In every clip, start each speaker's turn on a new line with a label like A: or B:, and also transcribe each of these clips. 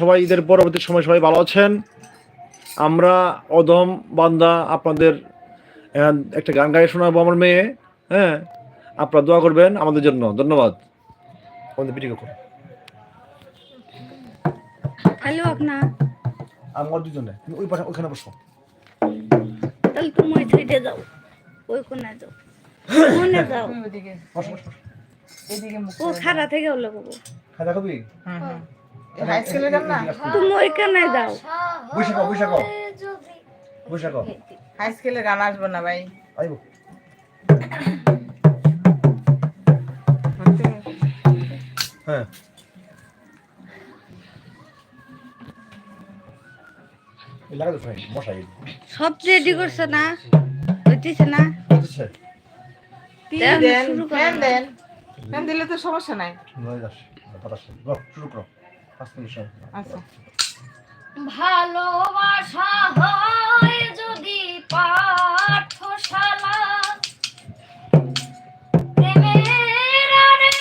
A: সবাই ঈদের পরবর্তী সময় সবাই ভালো আছেন। আমরা অদম বান্দা আপনাদের একটা গান গায়ে শোনাবো আমার মেয়ে হ্যাঁ? আপনারা দোয়া করবেন আমাদের জন্য। ধন্যবাদ। আমাদের ভিডিও করুন।
B: খালি হোক না
A: আমার দুজনে তুমি ওই পাশে ওইখানে বসো।
B: তাহলে তুমি ওই সাইডে যাও ওই কোনায় যাও। কোনে যাও।
C: তুমি ওদিকে
A: বসো বসো।
C: এদিকে মুখ
B: ও খারা থেকে হলো বাবু।
A: হ্যাঁ দেখাবি
C: হুম হুম হাই গান না?
B: তুমি ওই কোনায়
A: বসে কও বসে কও। বসে কও।
C: হাই স্কুলের গান আসব না ভাই।
A: আইবো। হ্যাঁ।
B: সব রেডি করছ না হইতেছে না। দেন,
C: দেন দিলে তো সমস্যা নাই।
A: শুরু করো। পাঁচ মিনিট সময়
C: আচ্ছা
D: ভালোবাসা হয় যদি পাঠশালা। প্রেমের আরেক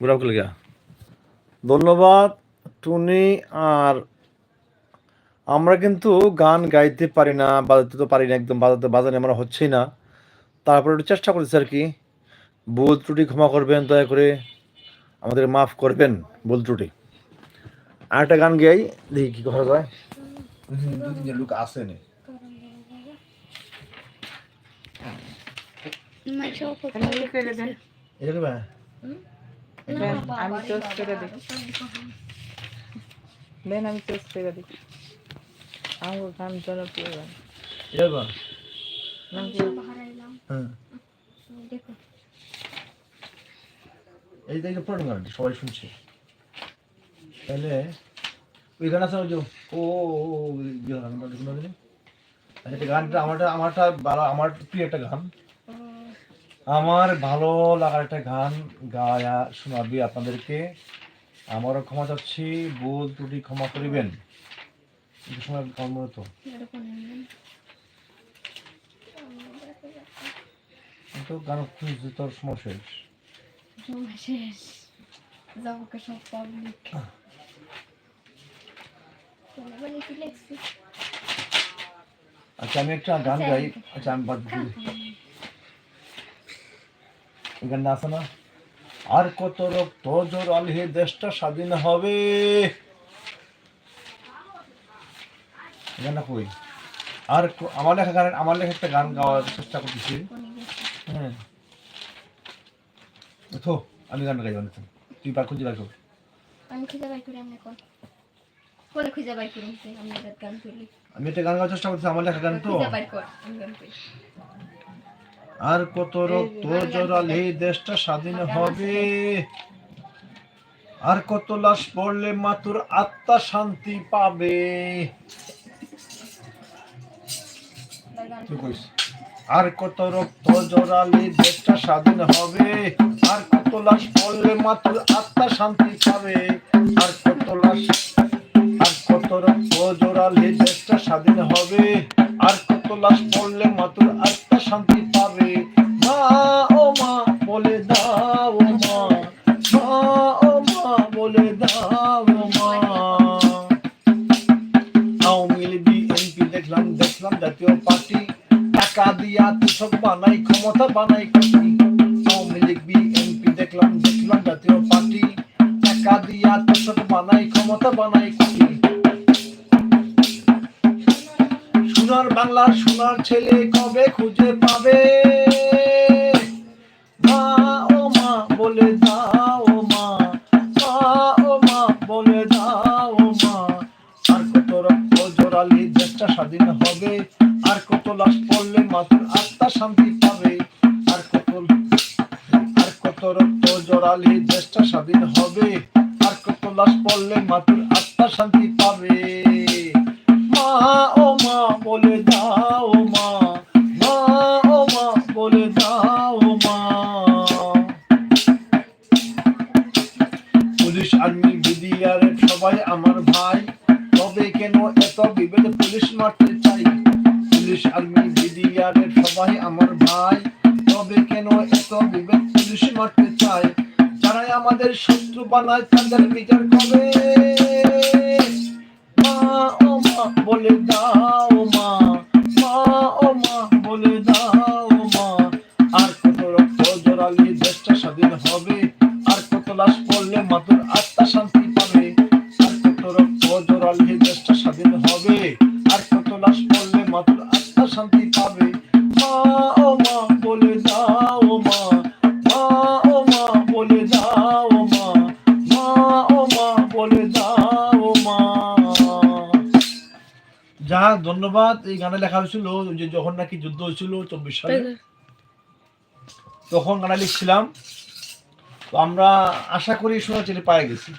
A: ঘুরাও লেগে ধন্যবাদ টুনি আর আমরা কিন্তু গান গাইতে পারি না বাজাতে তো পারি না একদম বাজাতে বাজানো আমরা হচ্ছেই না। তারপরে একটু চেষ্টা করতেছি আর কি। ভুল ত্রুটি ক্ষমা করবেন দয়া করে আমাদের মাফ করবেন ভুল ত্রুটি। আর একটা গান গাই দেখি কি করা যায়। দু তিনজন লোক আসে নে
D: মাঝে অল্প
C: আমি করে দেন।
A: এরকম
C: দেন, আমি করে দেখি দেন আমি করে দেখি আমার গান জনপ্রিয় গান
A: এরকম? হ্যাঁ এই দেখে পুরানো গান সবাই শুনছে তাহলে ওই গান আছে ওই ও ও, গানটা দেখুন না আচ্ছা, গানটা আমারটা আমারটা ভালো আমার প্রিয় একটা গান আমার ভালো লাগার একটা গান গায়া শোনাবি আপনাদেরকে। আমারও ক্ষমা চাচ্ছি ভুল ত্রুটি ক্ষমা করিবেন। সময় কম তো। গান খুঁজতে তোর সময় শেষ।
B: শেষ। যাব সব পাবলিক কি লেখছি
A: আচ্ছা আমি একটা গান গাই। আচ্ছা আমি বাদ গানটা আছে না আর কত রক্ত জোরালে দেশটা স্বাধীন হবে। গানটা কই? আর আমার লেখা গান আমার লেখা একটা গান গাওয়ার চেষ্টা করতেছি। হ্যাঁ। তো আমি গানটা গাইব না তুই পার খুঁজে রাখো
B: আমি খুঁজে বাই করি আমি এখন খুঁজে বাই করি আমি গান করি।
A: আমি একটা গান গাওয়ার চেষ্টা করতেছি আমার লেখা গান তো।
B: খুঁজে বাই কর আমি গান করি।
A: আর কত রক্ত জড়ালে দেশটা স্বাধীন হবে। আর কত লাশ পড়লে মাতুর আত্মা শান্তি পাবে। আর কত রক্ত জড়ালে দেশটা স্বাধীন হবে। আর কত লাশ পড়লে মাতুর আত্মা শান্তি পাবে। আর কত লাশ আর কত রক্ত জোড়ালে দেশটা স্বাধীন হবে। আর কত লাশ পড়লে মাতুর আত্মা শান্তি পাবে। মা, ও মা, বলে দাও মা। মা, ও মা, বলে দাও মা। আওয়ামী বিএনপি, দেখলাম দেখলাম জাতীয় পার্টি। টাকা দিয়া তুষক বানাই, ক্ষমতা বানাই কোটি আওয়ামী লীগ, বিএনপি, দেখলাম দেখলাম জাতীয় পার্টি। টাকা দিয়া তুষক বানাই, ক্ষমতা বানাই বাংলার সোনার ছেলে কবে খুঁজে পাবে? মা ও মা বলে দাও মা মা ও মা বলে দাও মা। আর কত রক্ত জোরালে দেশটা স্বাধীন হবে, আর কত লাশ পড়লে আত্মা শান্তি পাবে। আর কত আর কত রক্ত জোরালে দেশটা স্বাধীন হবে, আর কত লাশ পড়লে মাত্র আত্মা শান্তি পাবে। মা ও মা বলে দাও বানায় তাদের বিচার কবে মা ও মা বলে দাও মা। যা ধন্যবাদ। এই গানে লেখা হয়েছিল যে যখন নাকি যুদ্ধ হয়েছিল চব্বিশ সালে তখন গানা লিখছিলাম। তো আমরা আশা করি সোনা ছেলে পায়ে গেছি।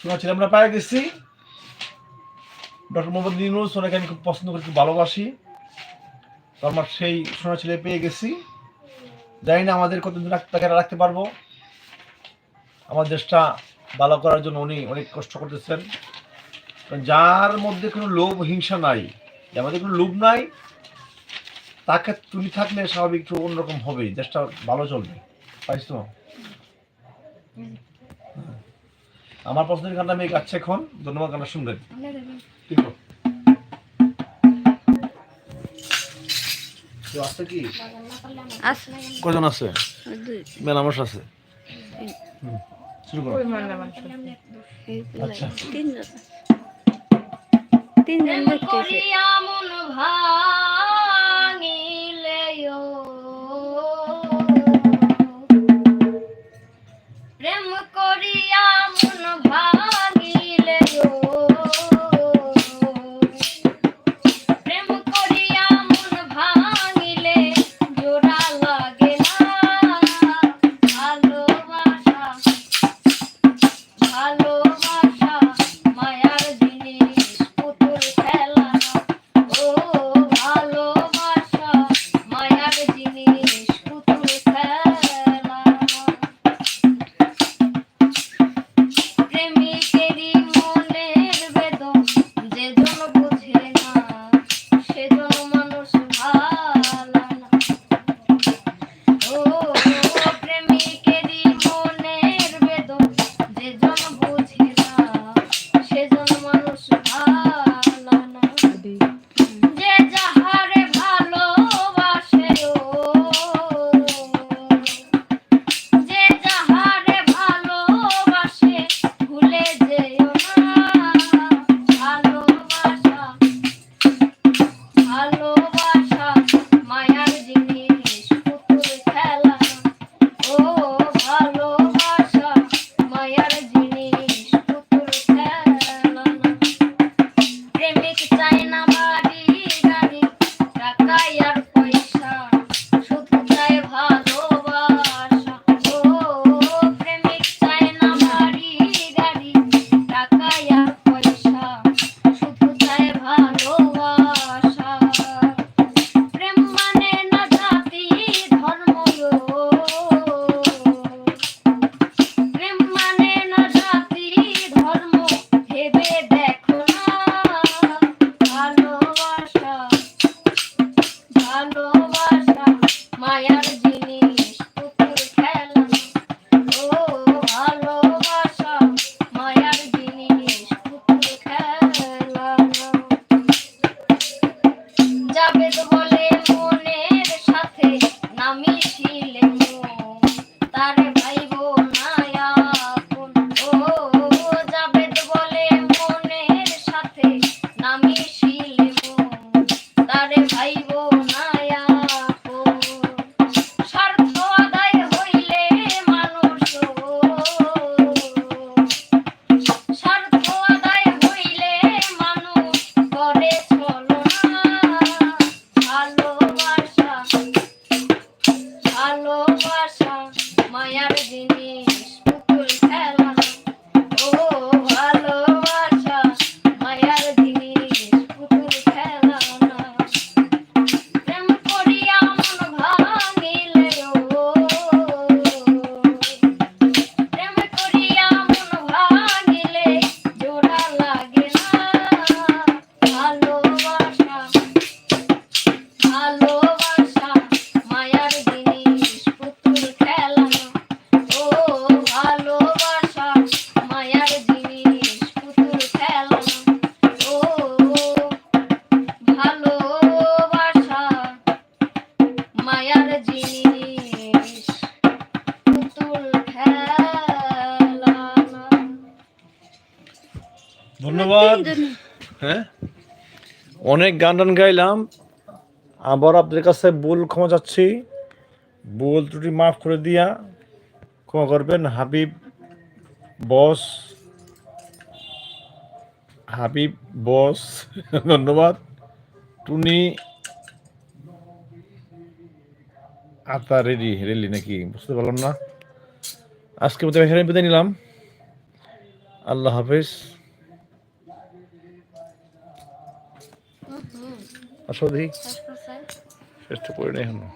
A: সোনা ছেলে আমরা পায়ে গেছি। ডক্টর মোহাম্মদ নিনুল সোনাকে আমি খুব পছন্দ করি খুব ভালোবাসি। তো আমরা সেই সোনা ছেলে পেয়ে গেছি। জানি না আমাদের কতদিন তাকে রাখতে পারব। আমার দেশটা ভালো করার জন্য উনি অনেক কষ্ট করতেছেন। যার মধ্যে কোনো লোভ হিংসা নাই। যার মধ্যে কোনো লোভ নাই তাকে তুমি থাকলে স্বাভাবিক একটু অন্যরকম হবে দেশটা ভালো চলবে। পাইছ? তো হ্যাঁ। আমার পছন্দের গানটা আমি গাচ্ছে এখন। ধন্যবাদ গানটা শুনবেন। কজন আছে? মেলামশ আছে? শুরু করো। আচ্ছা।
D: তিনজন দেখতেছে।
A: হ্যাঁ? অনেক গান টান গাইলাম, আবার আপনাদের কাছে ভুল ক্ষমা চাচ্ছি। ভুল ত্রুটি মাফ করে দিয়া ক্ষমা করবেন, হাবিব, বস হাবিব, বস, ধন্যবাদ। টুনি, আতা রেডি রেলি নাকি? বুঝতে পারলাম না। আজকে মতো এখানে বিদায় নিলাম। আল্লাহ হাফেজ। আসো দেখি। চেষ্টা করি না এখনও